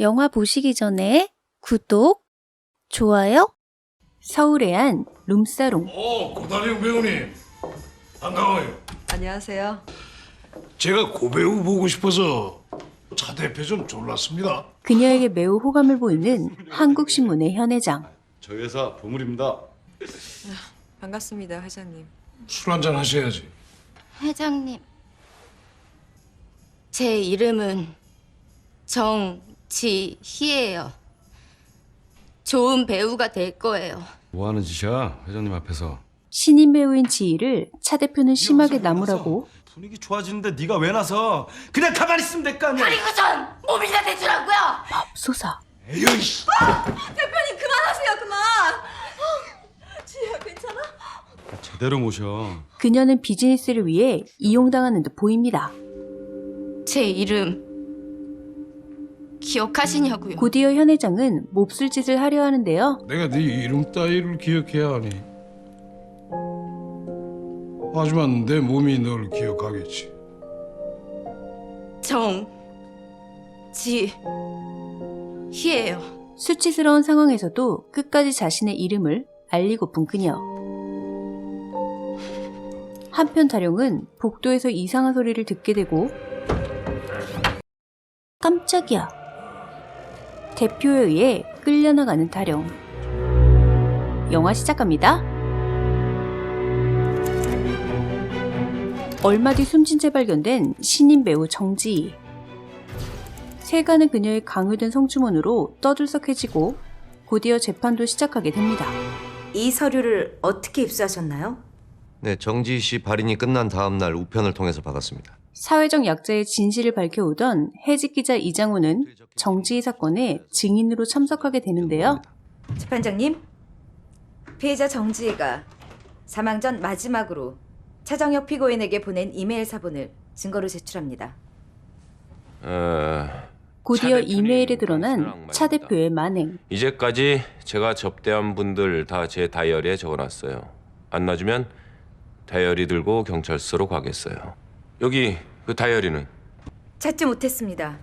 영화 보시기 전에 구독, 좋아요, 서울의 한 룸사롱. 어, 고다령 배우님. 반가워요. 안녕하세요. 제가 고배우 보고 싶어서 차 대표 좀 졸랐습니다. 그녀에게 매우 호감을 보이는 한국신문의 현 회장. 저희 회사 보물입니다. 반갑습니다, 회장님. 술 한잔 하셔야지. 회장님, 제 이름은 정 지희예요. 좋은 배우가 될 거예요. 뭐 하는 짓이야? 회장님 앞에서. 신인 배우인 지희를 차 대표는 심하게 나무라고 분위기 좋아지는데 네가 왜 나서? 그냥 가만히 있으면 될 거 아니야. 그리고선 몸이나 대주라고요. 맙소사. 에이 씨. 대표님 그만하세요, 그만. 지혜야 괜찮아? 제대로 모셔. 그녀는 비즈니스를 위해 이용당하는 듯 보입니다. 제 이름 기억하시냐고요? 곧이어 현 회장은 몹쓸 짓을 하려 하는데요. 내가 네 이름 따위를 기억해야 하니. 하지만 내 몸이 널 기억하겠지. 정 지 희예요. 수치스러운 상황에서도 끝까지 자신의 이름을 알리고픈 그녀. 한편 다룡은 복도에서 이상한 소리를 듣게 되고 깜짝이야. 대표에 의해 끌려나가는 다룡. 영화 시작합니다. 얼마 뒤 숨진 채 발견된 신인 배우 정지희. 세간은 그녀의 강요된 성주문으로 떠들썩해지고 곧이어 재판도 시작하게 됩니다. 이 서류를 어떻게 입수하셨나요? 네, 정지희 씨 발인이 끝난 다음 날 우편을 통해서 받았습니다. 사회적 약자의 진실을 밝혀오던 해직 기자 이장우는 정지희 사건에 증인으로 참석하게 되는데요. 재판장님, 피해자 정지희가 사망 전 마지막으로 차정혁 피고인에게 보낸 이메일 사본을 증거로 제출합니다. 어, 곧이어 이메일에 드러난 차. 대표의 만행. 이제까지 제가 접대한 분들 다 제 다이어리에 적어놨어요. 안 놔주면 다이어리 들고 경찰서로 가겠어요. 여기 그 다이어리는 찾지 못했습니다.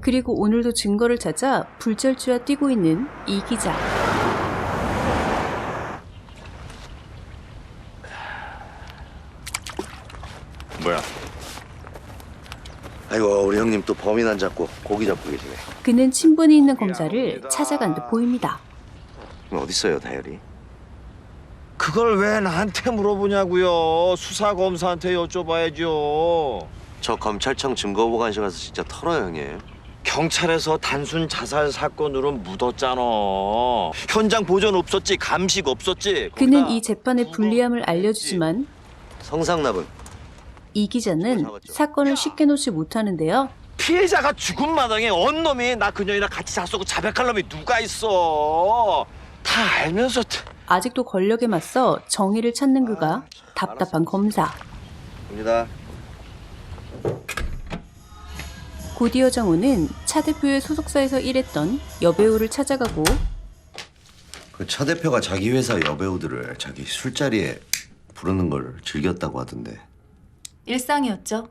그리고 오늘도 증거를 찾아 불철주야 뛰고 있는 이 기자. 뭐야? 아이고 우리 형님 또 범인 안 잡고 고기 잡고 계시네. 그는 친분이 있는 검사를 찾아간 듯 보입니다. 어디 있어요 다이어리? 그걸 왜 나한테 물어보냐고요. 수사 검사한테 여쭤봐야죠. 저 검찰청 증거보관실 가서 진짜 털어요 형님. 경찰에서 단순 자살 사건으로 묻었잖아. 현장 보존 없었지, 감식 없었지. 그는 이 재판의 불리함을 알려주지만 성상납은 이 기자는 사건을 쉽게 놓지 못하는데요. 피해자가 죽은 마당에 언 놈이 나 그녀이랑 같이 잤었고 자백할 놈이 누가 있어? 다 알면서 아직도 권력에 맞서 정의를 찾는 그가 답답한 검사. 입니다. 곧이어 정우는 차 대표의 소속사에서 일했던 여배우를 찾아가고 그 차 대표가 자기 회사 여배우들을 자기 술자리에 부르는 걸 즐겼다고 하던데. 일상이었죠.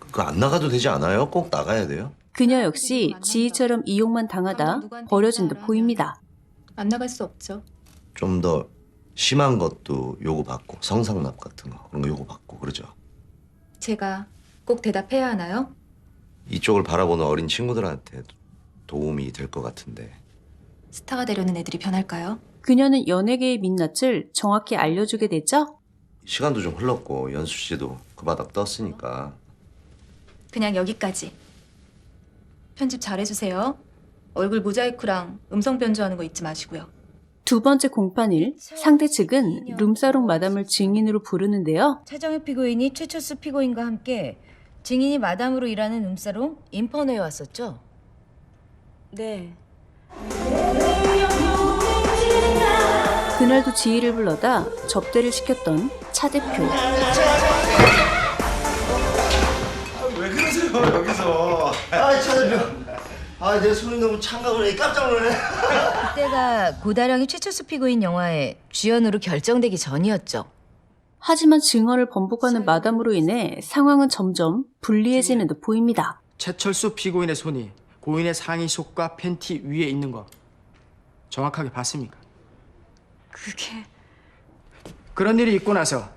그거 안 나가도 되지 않아요? 꼭 나가야 돼요? 그녀 역시 지희처럼 이용만 당하다 버려진 듯 보입니다. 안 나갈 수 없죠. 좀 더 심한 것도 요구받고 성상납 같은 거 그런 거 요구받고 그러죠. 제가 꼭 대답해야 하나요? 이쪽을 바라보는 어린 친구들한테 도움이 될 것 같은데. 스타가 되려는 애들이 변할까요? 그녀는 연예계의 민낯을 정확히 알려주게 되죠. 시간도 좀 흘렀고 연수 씨도 그 바닥 떴으니까 그냥 여기까지. 편집 잘해주세요. 얼굴 모자이크랑 음성 변조하는 거 잊지 마시고요. 두 번째 공판 일 상대 측은 룸사롱 마담을 증인으로 부르는데요. 차정혁 피고인이 최철수 피고인과 함께 증인이 마담으로 일하는 음사롱 인퍼너에 왔었죠? 네. 그날도 지희를 불러다 접대를 시켰던 차 대표. 왜 그러세요 여기서? 아 차대표 아 내 손이 너무 창각을 해 깜짝 놀래 그때가 고다령이 최철수 피고인 영화에 주연으로 결정되기 전이었죠. 하지만 증언을 번복하는 마담으로 인해 상황은 점점 불리해지는 듯 보입니다. 최철수 피고인의 손이 고인의 상의 속과 팬티 위에 있는 거 정확하게 봤습니까? 그게 그런 일이 있고 나서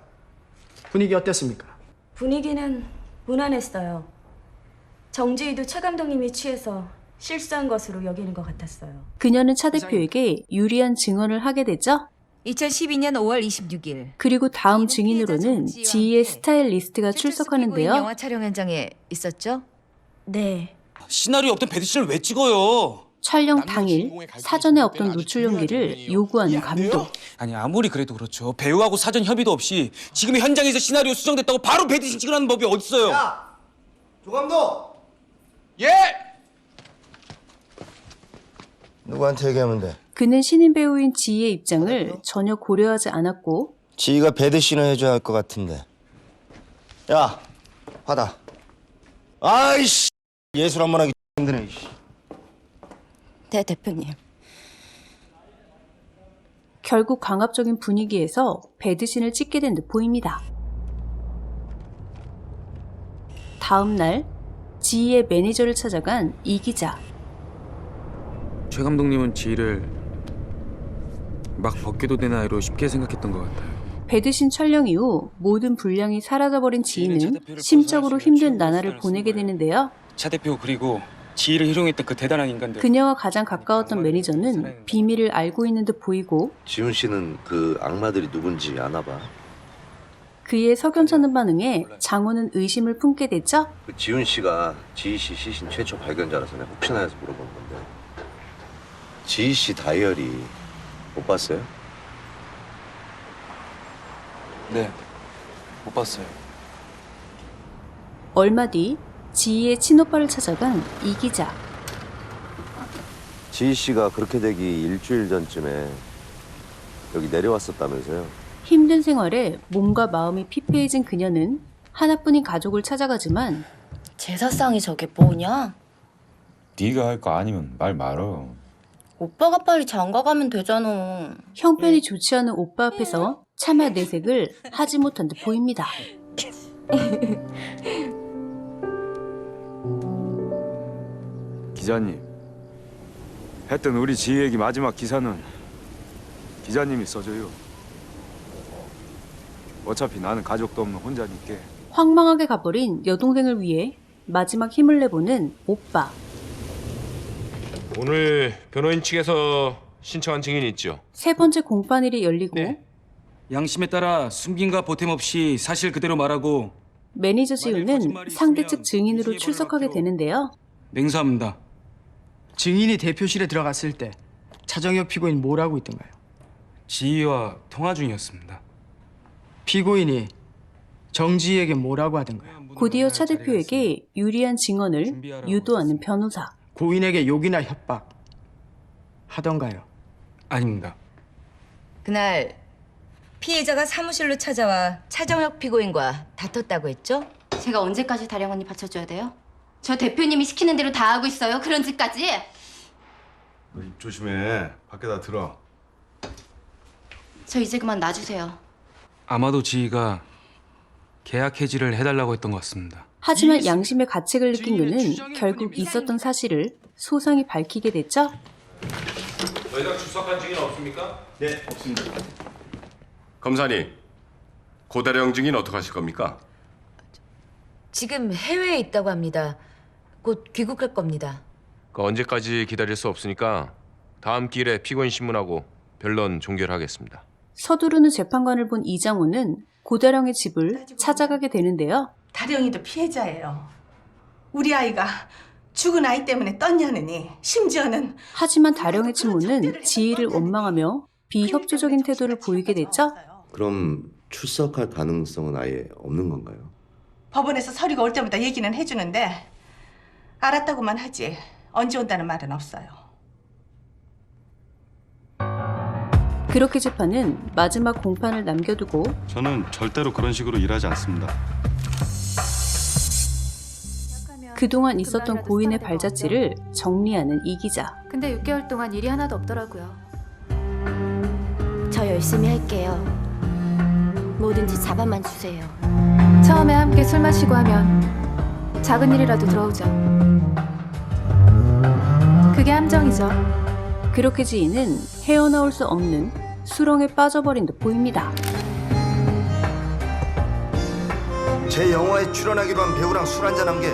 분위기 어땠습니까? 분위기는 무난했어요. 정지희도 최 감독님이 취해서 실수한 것으로 여기는 것 같았어요. 그녀는 차 대표에게 유리한 증언을 하게 되죠. 2012년 5월 26일 그리고 다음 증인으로는 지희의 스타일리스트가 출석하는데요. 영화 촬영 현장에 있었죠? 네. 시나리오 없던 배드신을 왜 찍어요? 촬영 당일 사전에 없던 노출 연기를 요구하는 감독. 아니 아무리 그래도 그렇죠. 배우하고 사전 협의도 없이 지금 현장에서 시나리오 수정됐다고 바로 배드신 찍으라는 법이 어딨어요? 조감독 예! 누구한테 얘기하면 돼? 그는 신인 배우인 지희의 입장을 전혀 고려하지 않았고 지희가 배드신을 해줘야 할 것 같은데. 야, 받아. 아이씨, 예술 한 번 하기 힘드네. 이씨. 네, 대표님. 결국 강압적인 분위기에서 배드신을 찍게 된듯 보입니다. 다음 날 지희의 매니저를 찾아간 이 기자. 최 감독님은 지희를 막 벗겨도 되는 아이로 쉽게 생각했던 것 같아요. 배드신 촬영 이후 모든 분량이 사라져버린 지희는 심적으로 힘든 나날을 보내게 되는데요. 차 대표 그리고 지희를 희롱했던 그 대단한 인간들. 그녀와 가장 가까웠던 매니저는 비밀을 알고 있는 듯 보이고 지훈 씨는 그 악마들이 누군지 아나 봐. 그의 석연찮은 반응에 장호는 의심을 품게 되죠. 그 지훈 씨가 지희 씨 시신 최초 발견자라서 내가 혹시나 해서 물어본 건데. 지희 씨 다이어리 못 봤어요? 네, 못 봤어요. 얼마 뒤 지희의 친오빠를 찾아간 이 기자. 지희 씨가 그렇게 되기 일주일 전쯤에 여기 내려왔었다면서요? 힘든 생활에 몸과 마음이 피폐해진 그녀는 하나뿐인 가족을 찾아가지만 제사상이 저게 뭐냐? 네가 할 거 아니면 말 말어. 오빠가 빨리 장가 가면 되잖아. 형편이 좋지 않은 오빠 앞에서 차마 내색을 하지 못한 듯 보입니다. 기자님, 했던 우리 지희 얘기 마지막 기사는 기자님이 써줘요. 어차피 나는 가족도 없는 혼자니까. 황망하게 가버린 여동생을 위해 마지막 힘을 내보는 오빠. 오늘 변호인 측에서 신청한 증인이 있죠. 세 번째 공판일이 열리고 네. 양심에 따라 숨김과 보탬 없이 사실 그대로 말하고 매니저 지우는 상대 측 증인으로 출석하게 되는데요. 맹세합니다. 증인이 대표실에 들어갔을 때 차정혁 피고인 뭐라고 있던가요? 지희와 통화 중이었습니다. 피고인이 정지희에게 뭐라고 하던가요? 곧이어 차 대표에게 유리한 증언을 유도하는 변호사. 고인에게 욕이나 협박 하던가요? 아닙니다. 그날 피해자가 사무실로 찾아와 차정혁 피고인과 다퉜다고 했죠? 제가 언제까지 다령 언니 받쳐줘야 돼요? 저 대표님이 시키는 대로 다 하고 있어요. 그런 짓까지. 입 조심해. 밖에다 들어. 저 이제 그만 놔주세요. 아마도 지희가 계약 해지를 해달라고 했던 것 같습니다. 하지만 양심의 가책을 느낀 그는 결국 있었던 사실을 소상히 밝히게 됐죠. 더 이상 출석한 증인 없습니까? 네, 없습니다. 검사님, 고다령 증인 어떻게 하실 겁니까? 지금 해외에 있다고 합니다. 곧 귀국할 겁니다. 그 언제까지 기다릴 수 없으니까 다음 기일에 피고인 신문하고 변론 종결하겠습니다. 서두르는 재판관을 본 이장호는 고다령의 집을 찾아가게 되는데요. 다령이도 피해자예요. 우리 아이가 죽은 아이 때문에 떴냐느니 심지어는 하지만 다령의 친모는 지희를 원망하며 비협조적인 태도를 보이게 됐죠. 그럼 출석할 가능성은 아예 없는 건가요? 법원에서 서류가 올 때마다 얘기는 해주는데 알았다고만 하지 언제 온다는 말은 없어요. 그렇게 재판은 마지막 공판을 남겨두고 저는 절대로 그런 식으로 일하지 않습니다. 그동안 있었던 고인의 발자취를 정리하는 이 기자. 근데 6개월 동안 일이 하나도 없더라고요. 저 열심히 할게요. 뭐든지 잡아만 주세요. 처음에 함께 술 마시고 하면 작은 일이라도 들어오죠. 그게 함정이죠. 그렇게 지인은 헤어나올 수 없는 수렁에 빠져버린 듯 보입니다. 제 영화에 출연하기로 한 배우랑 술 한잔한 게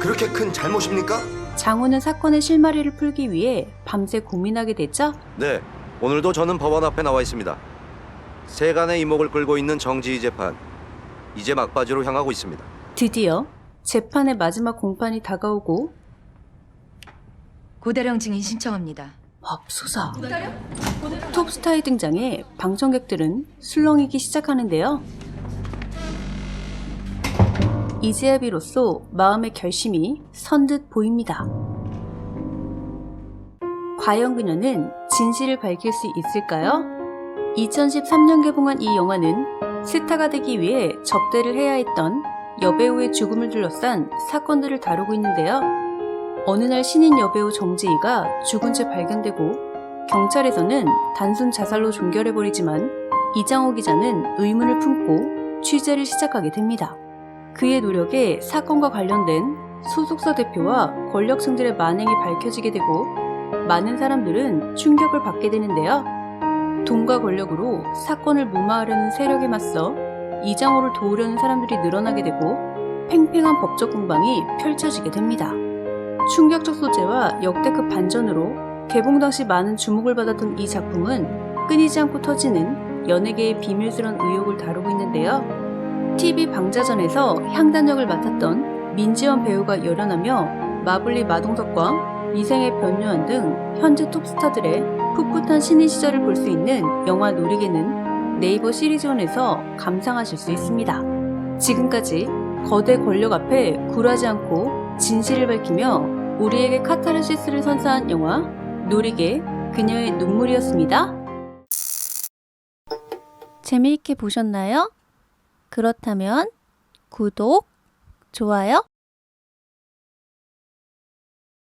그렇게 큰 잘못입니까? 장호는 사건의 실마리를 풀기 위해 밤새 고민하게 됐죠. 네, 오늘도 저는 법원 앞에 나와 있습니다. 세간의 이목을 끌고 있는 정지희 재판 이제 막바지로 향하고 있습니다. 드디어 재판의 마지막 공판이 다가오고 고대령 증인 신청합니다. 맙소사 톱스타의 등장에 방청객들은 술렁이기 시작하는데요. 이제야 비로소 마음의 결심이 선듯 보입니다. 과연 그녀는 진실을 밝힐 수 있을까요? 2013년 개봉한 이 영화는 스타가 되기 위해 접대를 해야 했던 여배우의 죽음을 둘러싼 사건들을 다루고 있는데요. 어느 날 신인 여배우 정지희가 죽은 채 발견되고 경찰에서는 단순 자살로 종결해버리지만 이장호 기자는 의문을 품고 취재를 시작하게 됩니다. 그의 노력에 사건과 관련된 소속사 대표와 권력층들의 만행이 밝혀지게 되고 많은 사람들은 충격을 받게 되는데요. 돈과 권력으로 사건을 무마하려는 세력에 맞서 이장호를 도우려는 사람들이 늘어나게 되고 팽팽한 법적 공방이 펼쳐지게 됩니다. 충격적 소재와 역대급 반전으로 개봉 당시 많은 주목을 받았던 이 작품은 끊이지 않고 터지는 연예계의 비밀스런 의혹을 다루고 있는데요. TV 방자전에서 향단역을 맡았던 민지원 배우가 열연하며 마블리 마동석과 미생의 변요한 등 현재 톱스타들의 풋풋한 신인 시절을 볼 수 있는 영화 놀이개는 네이버 시리즈원에서 감상하실 수 있습니다. 지금까지 거대 권력 앞에 굴하지 않고 진실을 밝히며 우리에게 카타르시스를 선사한 영화 놀이개 그녀의 눈물이었습니다. 재미있게 보셨나요? 그렇다면 구독, 좋아요